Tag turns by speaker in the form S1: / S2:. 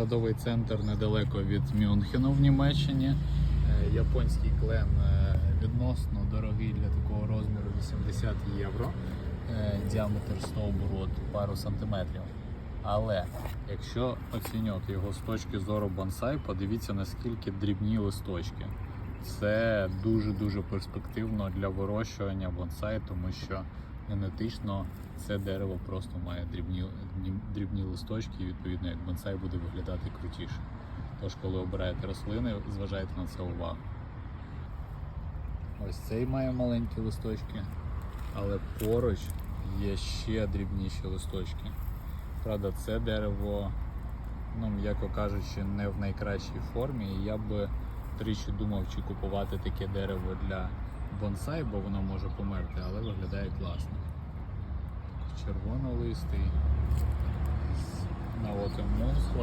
S1: садовий центр недалеко від Мюнхену в Німеччині. Е, Японський клен е, відносно дорогий для такого розміру 80 євро. Е, Діаметр стовбуру от пару сантиметрів. Але якщо оцінювати його з точки зору бонсай, подивіться наскільки дрібні листочки. Це дуже-дуже перспективно для вирощування бонсай, тому що генетично це дерево просто має дрібні, дрібні- листочки, і відповідно як бонсай буде виглядати крутіше. Тож, коли обираєте рослини, зважайте на це увагу. Ось цей має маленькі листочки, але поруч є ще дрібніші листочки. Правда, це дерево, ну, м'яко кажучи, не в найкращій формі. І я би тричі думав, чи купувати таке дерево для бонсай, бо воно може померти, але виглядає класно. Червонолистий, на мул схожий.